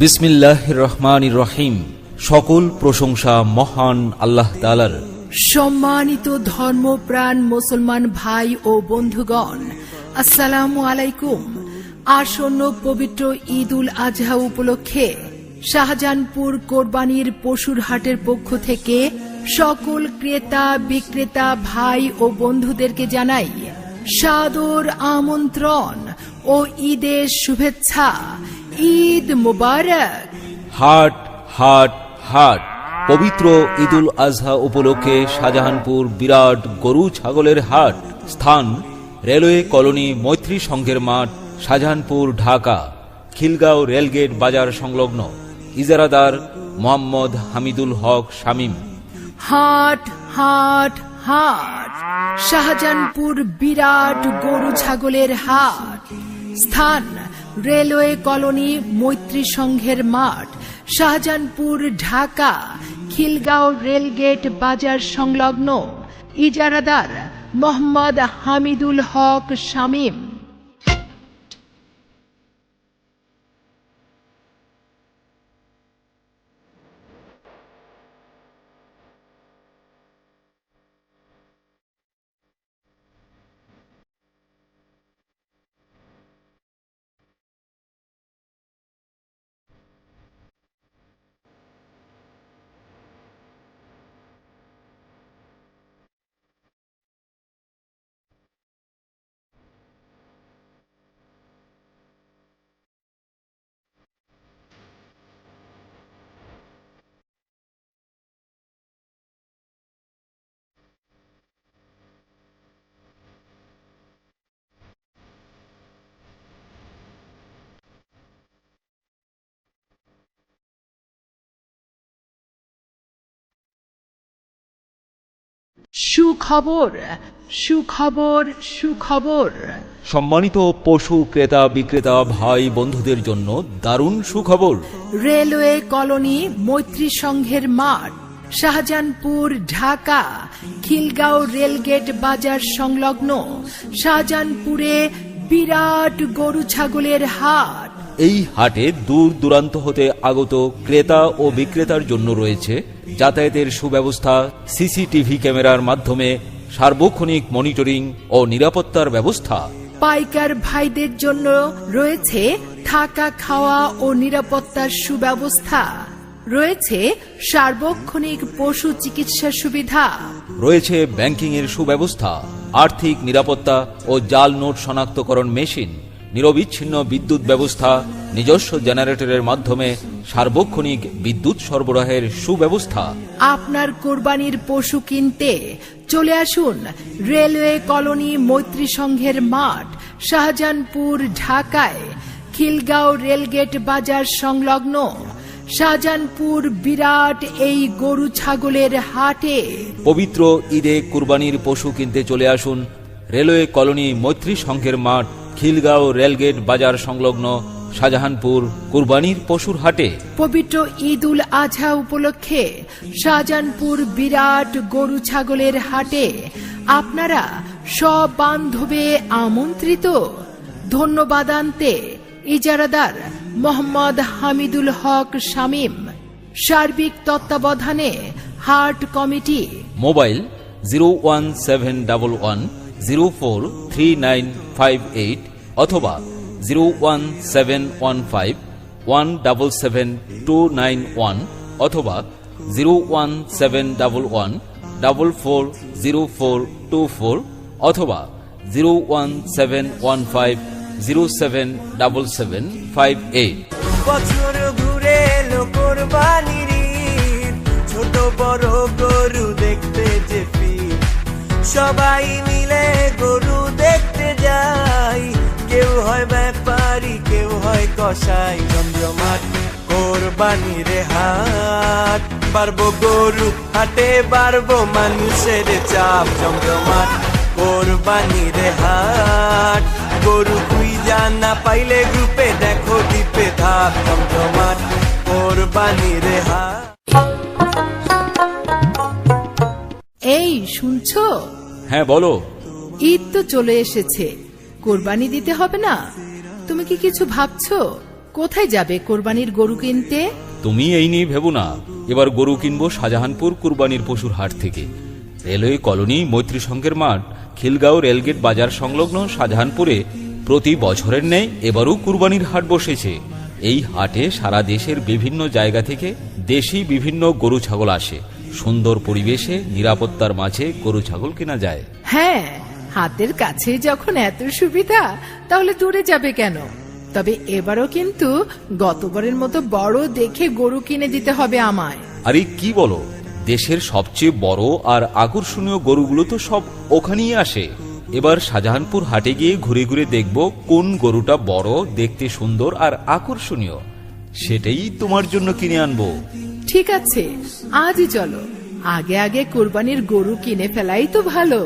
বিসমিল্লাহ রহমান রহিম। সকল প্রশংসা মহান আল্লাহ তালার সম্মানিত ধর্মপ্রাণ মুসলমান ভাই ও বন্ধুগণ, আসসালামু আলাইকুম। আসন্ন পবিত্র ঈদ উল আজহা উপলক্ষে শাহজাহানপুর কোরবানির পশুর হাটের পক্ষ থেকে সকল ক্রেতা, বিক্রেতা, ভাই ও বন্ধুদেরকে জানাই সাদর আমন্ত্রণ ও ঈদের শুভেচ্ছা। ঈদ মুবারক। হাট হাট হাট। পবিত্র ঈদুল আজহা উপলক্ষে শাহজাহানপুর বিরাট গরু ছাগলের হাট স্থান রেলওয়ে কলোনি মৈত্রী সংঘের মাঠ শাহজাহানপুর ঢাকা খিলগাঁও রেলগেট বাজার সংলগ্ন ইজারাদার মোহাম্মদ হামিদুল হক শামীম। হাট হাট হাট। শাহজাহানপুর বিরাট গরু ছাগলের হাট। স্থান রেলওয়ে কলোনি মৈত্রী সংঘের মাঠ, শাহজাহানপুর, ঢাকা, খিলগাঁও রেলগেট বাজার সংলগ্ন, ইজারাদার মোহাম্মদ হামিদুল হক শামীম। সুখবর সুখবর সুখবর। সম্মানিত পশু ক্রেতা বিক্রেতা ভাই বন্ধুদের জন্য দারুণ সুখবর। রেলওয়ে কলোনি মৈত্রী সংঘের মাঠ শাহজাহানপুর ঢাকা খিলগাঁও রেলগেট বাজার সংলগ্ন শাহজাহানপুরে বিরাট গরু ছাগলের হাট। এই হাটে দূর দূরান্ত হতে আগত ক্রেতা ও বিক্রেতার জন্য রয়েছে যাতায়াতের সুব্যবস্থা সিসিটিভি ক্যামেরার মাধ্যমে সার্বক্ষণিক মনিটরিং ও নিরাপত্তার ব্যবস্থা। পাইকার ভাইদের জন্য রয়েছে থাকা খাওয়া ও নিরাপত্তার সুব্যবস্থা। রয়েছে সার্বক্ষণিক পশু চিকিৎসা সুবিধা। রয়েছে ব্যাংকিং এর সুব্যবস্থা আর্থিক নিরাপত্তা ও জাল নোট শনাক্তকরণ মেশিন নিরবিচ্ছিন্ন বিদ্যুৎ ব্যবস্থা নিজস্ব জেনারেটরের মাধ্যমে সার্বক্ষণিক বিদ্যুৎ সরবরাহের সুব্যবস্থা। আপনার কোরবানির পশু কিনতে চলে আসুন রেলওয়ে কলোনি মৈত্রী সংঘের মাঠ শাহজাহানপুর ঢাকায় খিলগাঁও রেলগেট বাজার সংলগ্ন। শাহজাহানপুর বিরাট এই গরু ছাগলের হাটে। পবিত্র ঈদে কুরবানির পশু কিনতে চলে আসুন রেলওয়ে কলোনি মৈত্রী সংঘের মাঠ খিলগাঁও রেলগেট বাজার সংলগ্ন। শাহজাহানপুর কুরবানির পশুর হাটে। পবিত্র ঈদ উল আজহা উপলক্ষে শাহজাহানপুর বিরাট গরু ছাগলের হাটে আপনারা সব বান্ধবে আমন্ত্রিত। ধন্যবাদ আনতে ইজারাদার মোহাম্মদ হামিদুল হক শামীম সার্বিক তত্ত্বাবধানে হাট committee. Mobile zero one seven double one zero four three nine five eight অথবা ফাইভ ডাবল টু নাইন অথবা জিরো ডাবল ডাবল টু অথবা zero five double five eight ছোট বড় গরু দেখতে সবাই মিলে গরু কসাই জমজমাট কোরবানির হাট। বাড়বো গরু হাটে বাড়বো মানুষের চাপ। জমজমাট কোরবানির হাট। গরু তুই না পাইলে গ্রুপে দেখো দ্বীপে ধাপ। জমজমাট কোরবানির হাট। এই শুনছো? হ্যাঁ বলো। ঈদ তো চলে এসেছে। কোরবানি দিতে হবে না? তুমি কি কিছু ভাবছ? কোথায় যাবে কোরবানির গরু কিনতে? তুমি এই নিয়ে ভেবো না। এবার গরু কিনবো শাহজাহানপুর কুরবানির পশুর হাট থেকে। রেলওয়ে কলোনি মৈত্রী সংঘের মাঠ খিলগাঁও রেলগেট বাজার সংলগ্ন শাহজাহানপুরে প্রতি বছরের ন্যায় এবারও কুরবানির হাট বসেছে। এই হাটে সারা দেশের বিভিন্ন জায়গা থেকে দেশি বিভিন্ন গরু ছাগল আসে। সুন্দর পরিবেশে নিরাপত্তার মাঝে গরু ছাগল কেনা যায়। হ্যাঁ হাতের কাছে যখন এত সুবিধা তাহলে দূরে যাবে কেন? তবে এবারও কিন্তু গতবারের মতো বড় দেখে গরু কিনে দিতে হবে আমায়। আরে কি বলো? দেশের সবচেয়ে বড় আর আকর্ষণীয় গরুগুলো তো সব ওখানেই আসে। এবার শাহজাহানপুর হাটে গিয়ে ঘুরে ঘুরে দেখব কোন গরুটা বড় দেখতে সুন্দর আর আকর্ষণীয়। সেটাই তোমার জন্য কিনে আনব। ঠিক আছে আজই চলো। আগে আগে কোরবানির গরু কিনে ফেলাই তো ভালো।